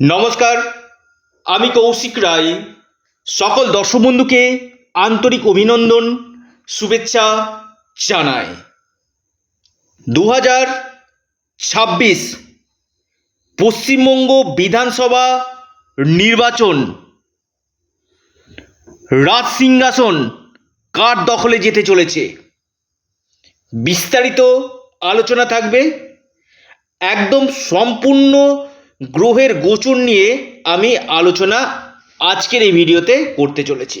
নমস্কার, আমি কৌশিক রায়। সকল দর্শক বন্ধুকে আন্তরিক অভিনন্দন, শুভেচ্ছা জানাই। দু হাজার ছাব্বিশ পশ্চিমবঙ্গ বিধানসভা নির্বাচন। রাজ সিংহাসন কার দখলে যেতে চলেছে? বিস্তারিত আলোচনা থাকবে। একদম সম্পূর্ণ গ্রহের গোচর নিয়ে আমি আলোচনা আজকের এই ভিডিওতে করতে চলেছি।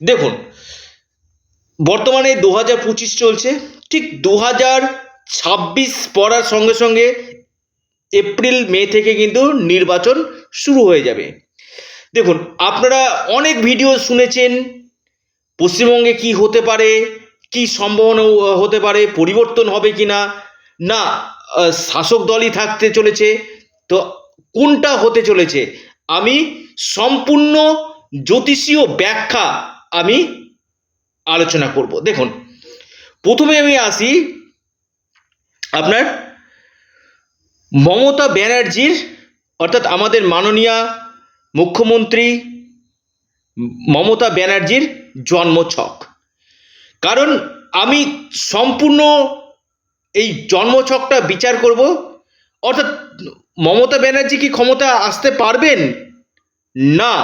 দেখুন, বর্তমানে দু হাজার পঁচিশ চলছে। ঠিক দু হাজার ছাব্বিশ পড়ার সঙ্গে সঙ্গে এপ্রিল, মে থেকে কিন্তু নির্বাচন শুরু হয়ে যাবে। দেখুন, আপনারা অনেক ভিডিও শুনেছেন, পশ্চিমবঙ্গে কি হতে পারে, কি সম্ভাবনা হতে পারে, পরিবর্তন হবে কি না না শাসক দলই থাকতে চলেছে। তো কোনটা হতে চলেছে? আমি সম্পূর্ণ জ্যোতিষীয় ব্যাখ্যা আমি আলোচনা করব। দেখুন, প্রথমে আমি আসি আপনার মমতা ব্যানার্জির, অর্থাৎ আমাদের মাননীয়া মুখ্যমন্ত্রী মমতা ব্যানার্জির জন্মছক। কারণ আমি সম্পূর্ণ এই জন্মছকটা বিচার করব। অর্থাৎ মমতা ব্যানার্জি কি ক্ষমতা আসতে পারবেন? না।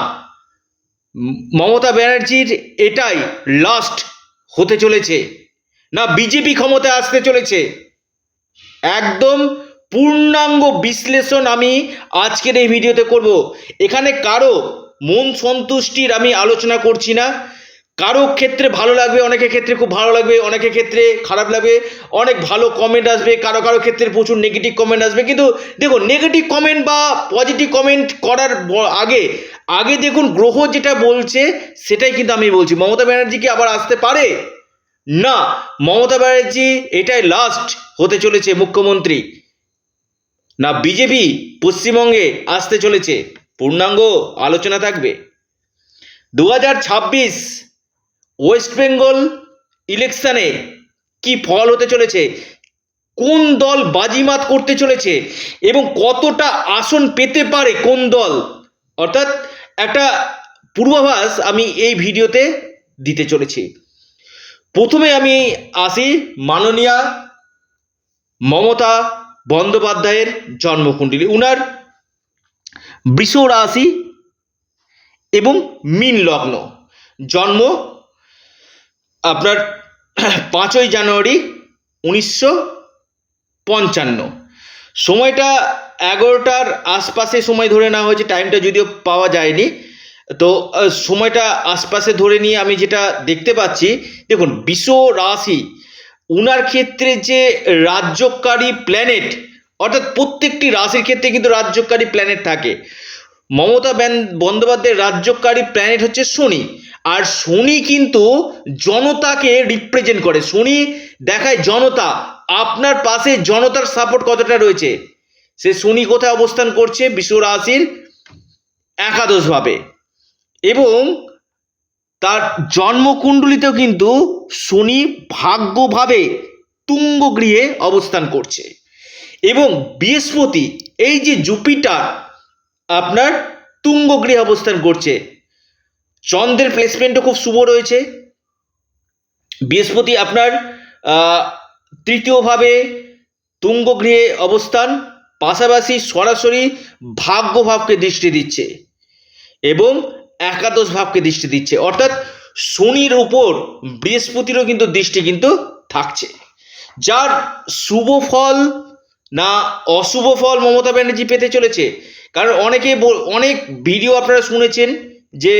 মমতা ব্যানার্জির এটাই লাস্ট হতে চলেছে। না, বিজেপি ক্ষমতা আসতে চলেছে। একদম পূর্ণাঙ্গ বিশ্লেষণ আমি আজকের এই ভিডিওতে করব। এখানে কারও মন সন্তুষ্টির আমি আলোচনা করছি না। কারও ক্ষেত্রে ভালো লাগবে, অনেকের ক্ষেত্রে খুব ভালো লাগবে, অনেকের ক্ষেত্রে খারাপ লাগবে, অনেক ভালো কমেন্ট আসবে, কারও কারও ক্ষেত্রে প্রচুর নেগেটিভ কমেন্ট আসবে। কিন্তু দেখুন নেগেটিভ কমেন্ট বা পজিটিভ কমেন্ট করার আগে আগে দেখুন গ্রহ যেটা বলছে, সেটাই কিন্তু আমি বলছি। মমতা ব্যানার্জি কি আবার আসতে পারে? না, মমতা ব্যানার্জি এটাই লাস্ট হতে চলেছে মুখ্যমন্ত্রী। না বিজেপি পশ্চিমবঙ্গে আসতে চলেছে। পূর্ণাঙ্গ আলোচনা থাকবে। দু হাজার ছাব্বিশ ওয়েস্ট বেঙ্গল ইলেকশানে কি ফল হতে চলেছে? কোন দল বাজিমাত করতে চলেছে? এবং কতটা আসন পেতে পারে কোন দল? অর্থাৎ একটা পূর্বাভাস আমি এই ভিডিওতে দিতে চলেছি। প্রথমে আমি আসি মাননীয়া মমতা বন্দ্যোপাধ্যায়ের জন্মকুণ্ডলী। উনার বৃষ রাশি এবং মিন লগ্ন। জন্ম আপনার পাঁচই জানুয়ারি উনিশশো পঞ্চান্ন। সময়টা এগারোটার আশপাশে সময় ধরে নেওয়া হয়েছে টাইমটা যদিও পাওয়া যায়নি। তো সময়টা আশপাশে ধরে নিয়ে আমি যেটা দেখতে পাচ্ছি, দেখুন, বিশ্ব রাশি, উনার ক্ষেত্রে যে রাজ্যকারী প্ল্যানেট অর্থাৎ প্রত্যেকটি রাশির ক্ষেত্রে কিন্তু রাজ্যকারী প্ল্যানেট থাকে। মমতা বন্দ্যোপাধ্যায়ের রাজ্যকারী প্ল্যানেট হচ্ছে শনি। আর শনি কিন্তু জনতাকে রিপ্রেজেন্ট করে। শনি দেখায় জনতা, আপনার পাশে জনতার সাপোর্ট কতটা রয়েছে? সে শনি কোথায় অবস্থান করছে? বিশ্ব রাশির একাদশভাবে এবং তার জন্মকুণ্ডলিতেও কিন্তু শনি ভাগ্যভাবে তুঙ্গ গৃহে অবস্থান করছে। এবং বৃহস্পতি, এই যে জুপিটার, আপনার তুঙ্গ গৃহে অবস্থান করছে। চন্দ্রের প্লেসমেন্টও খুব শুভ রয়েছে। বৃহস্পতি আপনার তৃতীয়ভাবে তুঙ্গ গৃহে অবস্থান, পাশাপাশি সরাসরি ভাগ্যভাবকে দৃষ্টি দিচ্ছে এবং একাদশ ভাবকে দৃষ্টি দিচ্ছে। অর্থাৎ শনির উপর বৃহস্পতিরও কিন্তু দৃষ্টি কিন্তু থাকছে। যার শুভ ফল না অশুভ ফল মমতা ব্যানার্জি পেতে চলেছে, কারণ অনেকে অনেক ভিডিও আপনারা শুনেছেন যে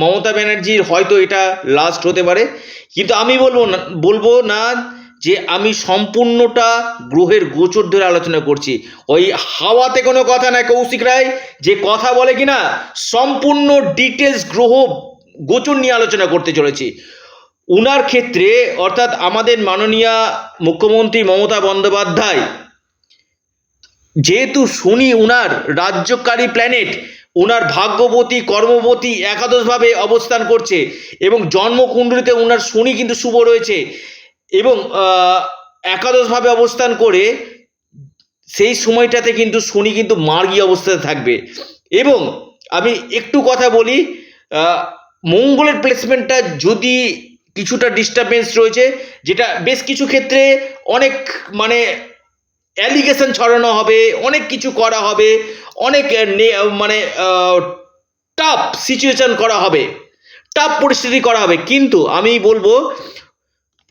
মমতা ব্যানার্জির হয়তো এটা লাস্ট হতে পারে, কিন্তু আমি বলব না বলব না যে আমি সম্পূর্ণটা গ্রহের গোচর ধরে আলোচনা করছি। ওই হাওয়াতে কোনো কথা নাই, কৌশিক রায়, যে কথা বলে কিনা, সম্পূর্ণ ডিটেলস গ্রহ গোচর নিয়ে আলোচনা করতে চলেছি। উনার ক্ষেত্রে, অর্থাৎ আমাদের মাননীয়া মুখ্যমন্ত্রী মমতা বন্দ্যোপাধ্যায়, যেহেতু শনি উনার রাজ্যকারী প্ল্যানেট উনার ভাগ্যবতী, কর্মবতী একাদশভাবে অবস্থান করছে এবং জন্মকুণ্ডলিতে উনার শনি কিন্তু শুভ রয়েছে এবং একাদশভাবে অবস্থান করে সেই সময়টাতে কিন্তু শনি কিন্তু মার্গী অবস্থাতে থাকবে। এবং আমি একটু কথা বলি মঙ্গলের প্লেসমেন্টটা যদি কিছুটা ডিস্টারবেন্স রয়েছে, যেটা বেশ কিছু ক্ষেত্রে অনেক মানে অ্যালিগেশন ছড়ানো হবে, অনেক কিছু করা হবে, অনেক মানে টাফ সিচুয়েশন করা হবে টাফ পরিস্থিতি করা হবে। কিন্তু আমি বলব,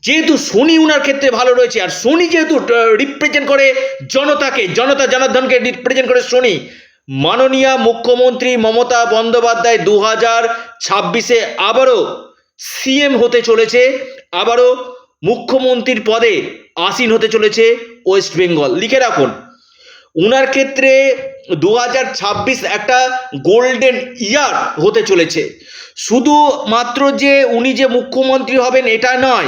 যেহেতু শনি উনার ক্ষেত্রে ভালো রয়েছে, আর শনি যেহেতু রিপ্রেজেন্ট করে জনতাকে, জনতা জনার্দনকে রিপ্রেজেন্ট করে শনি, মাননীয় মুখ্যমন্ত্রী মমতা বন্দ্যোপাধ্যায় দু হাজার ছাব্বিশে আবারও সিএম হতে চলেছে, আবারও মুখ্যমন্ত্রীর পদে আসীন হতে চলেছে ওয়েস্ট বেঙ্গল। লিখে রাখুন। উনার ক্ষেত্রে দু হাজার ছাব্বিশ একটা গোল্ডেন ইয়ার হতে চলেছে। শুধুমাত্র যে উনি যে মুখ্যমন্ত্রী হবেন এটা নয়,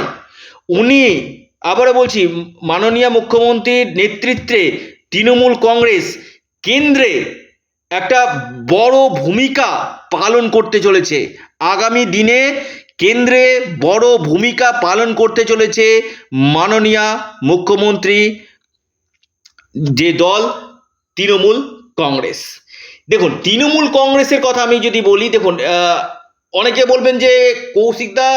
উনি, আবারও বলছি, মাননীয় মুখ্যমন্ত্রীর নেতৃত্বে তৃণমূল কংগ্রেস কেন্দ্রে একটা বড় ভূমিকা পালন করতে চলেছে। আগামী দিনে কেন্দ্রে বড় ভূমিকা পালন করতে চলেছে মাননীয় মুখ্যমন্ত্রী যে দল, তৃণমূল কংগ্রেস। দেখুন, তৃণমূল কংগ্রেসের কথা আমি যদি বলি, দেখুন অনেকে বলবেন যে কৌশিকদা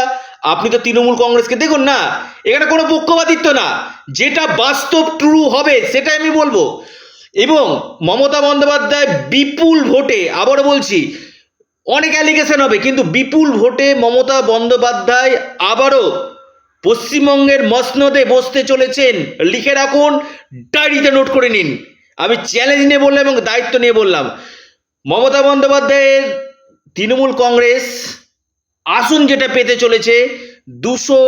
আপনি তো তৃণমূল কংগ্রেসকে দেখুন না, এখানে কোনো পক্ষপাতিত্ব না। যেটা বাস্তব ট্রু হবে, সেটাই আমি বলব। এবং মমতা বন্দ্যোপাধ্যায় বিপুল ভোটে, আবারও বলছি অনেক অ্যালিগেশন হবে, কিন্তু বিপুল ভোটে মমতা বন্দ্যোপাধ্যায় আবারও পশ্চিমবঙ্গের মসনদে বসতে চলেছেন। লিখে রাখুন ডায়েরিতে নোট করে নিন। আমি চ্যালেঞ্জ নিয়ে বললাম এবং দায়িত্ব নিয়ে বললাম। মমতা বন্দ্যোপাধ্যায়ের তৃণমূল কংগ্রেস, আসন যেটা পেতে চলেছে, দুশো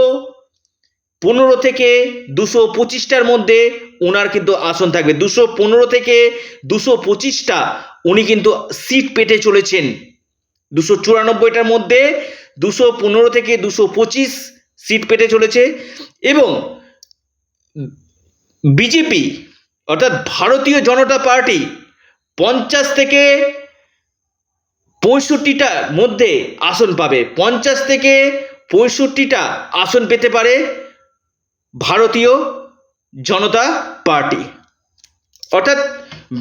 পনেরো থেকে দুশো পঁচিশটার মধ্যে ওনার কিন্তু আসন থাকবে। দুশো পনেরো থেকে দুশো পঁচিশটা উনি কিন্তু সিট পেতে চলেছেন। দুশো চুরানব্বইটার মধ্যে দুশো পনেরো থেকে দুশো পঁচিশ সিট পেতে চলেছে এবং বিজেপি, অর্থাৎ ভারতীয় জনতা পার্টি পঞ্চাশ থেকে পঁয়ষট্টিটার মধ্যে আসন পাবে। পঞ্চাশ থেকে পঁয়ষট্টিটা আসন পেতে পারে ভারতীয় জনতা পার্টি। অর্থাৎ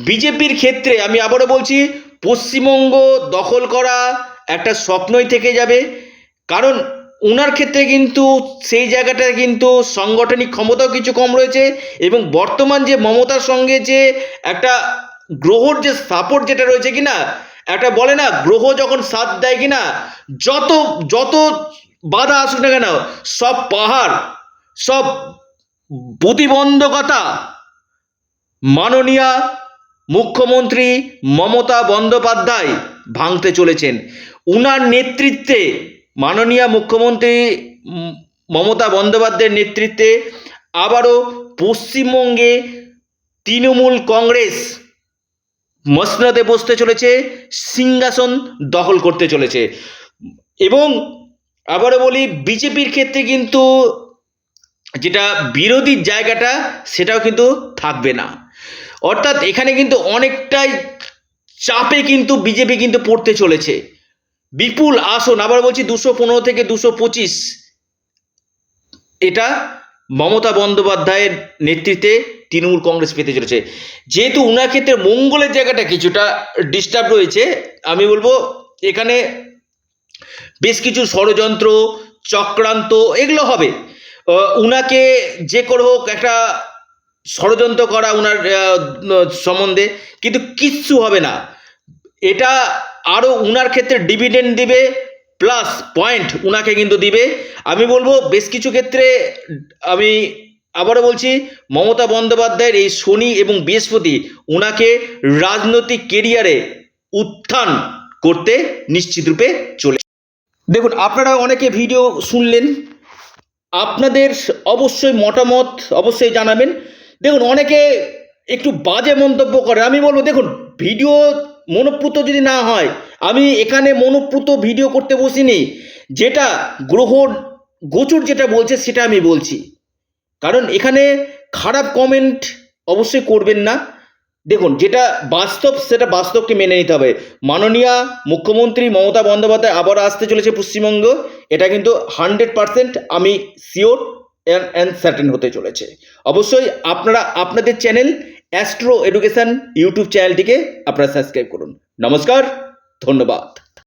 বিজেপির ক্ষেত্রে আমি আবারও বলছি পশ্চিমবঙ্গ দখল করা একটা স্বপ্নই থেকে যাবে। কারণ ওনার ক্ষেত্রে কিন্তু সেই জায়গাটায় কিন্তু সাংগঠনিক ক্ষমতাও কিছু কম রয়েছে এবং বর্তমান যে মমতার সঙ্গে যে একটা গ্রহর যে সাপোর্ট যেটা রয়েছে কিনা, একটা বলে না, গ্রহ যখন সাথ দেয় কিনা, যত যত বাধা আসুক না কেন, সব পাহাড়, সব প্রতিবন্ধকতা মাননীয়া মুখ্যমন্ত্রী মমতা বন্দ্যোপাধ্যায় ভাঙতে চলেছেন। উনার নেতৃত্বে, মাননীয় মুখ্যমন্ত্রী মমতা বন্দ্যোপাধ্যায়ের নেতৃত্বে আবারও পশ্চিমবঙ্গে তৃণমূল কংগ্রেস মসনদে বসতে চলেছে, সিংহাসন দখল করতে চলেছে। এবং আবারও বলি, বিজেপির ক্ষেত্রে কিন্তু যেটা বিরোধীর জায়গাটা, সেটাও কিন্তু থাকবে না। অর্থাৎ এখানে কিন্তু অনেকটাই চাপে কিন্তু বিজেপি কিন্তু পড়তে চলেছে। বিপুল আসন, আবার বলছি দুশো পনেরো থেকে দুশো পঁচিশ। এটা মমতা বন্দ্যোপাধ্যায়ের নেতৃত্বে তৃণমূল কংগ্রেস পেতে চলেছে। যেহেতু উনার ক্ষেত্রে মঙ্গলের জায়গাটা কিছুটা ডিস্টার্ব রয়েছে, আমি বলব এখানে বেশ কিছু ষড়যন্ত্র, চক্রান্ত এগুলো হবে। উনাকে যে করে হোক একটা ষড়যন্ত্র করা উনার সম্বন্ধে কিন্তু কিচ্ছু হবে না। এটা আরও উনার ক্ষেত্রে ডিভিডেন্ড দিবে প্লাস পয়েন্ট উনাকে কিন্তু দিবে। আমি বলব, বেশ কিছু ক্ষেত্রে আমি আবারও বলছি, মমতা বন্দ্যোপাধ্যায়ের এই শনি এবং বৃহস্পতি উনাকে রাজনৈতিক কেরিয়ারে উত্থান করতে নিশ্চিতরূপে চলে দেখুন, আপনারা অনেকে ভিডিও শুনলেন। আপনাদের অবশ্যই মতামত অবশ্যই জানাবেন। দেখুন, অনেকে একটু বাজে মন্তব্য করে। আমি বলব, দেখুন, ভিডিও মনোপ্রুত যদি না হয়, আমি এখানে মনোপ্রুত ভিডিও করতে বসিনি, যেটা গ্রহ গোচর যেটা বলছে, সেটা আমি বলছি। কারণ এখানে খারাপ কমেন্ট অবশ্যই করবেন না। দেখুন, যেটা বাস্তব, সেটা বাস্তবকে মেনে নিতে হবে। মাননীয়া মুখ্যমন্ত্রী মমতা বন্দ্যোপাধ্যায় আবার আসতে চলেছে পশ্চিমবঙ্গ। এটা কিন্তু হান্ড্রেড পারসেন্ট আমি শিওর অ্যান্ড সার্টেন হতে চলেছে। অবশ্যই আপনারা, আপনাদের চ্যানেল অ্যাস্ট্রো এডুকেশান ইউটিউব চ্যানেলটিকে আপনারা সাবস্ক্রাইব করুন। নমস্কার, ধন্যবাদ।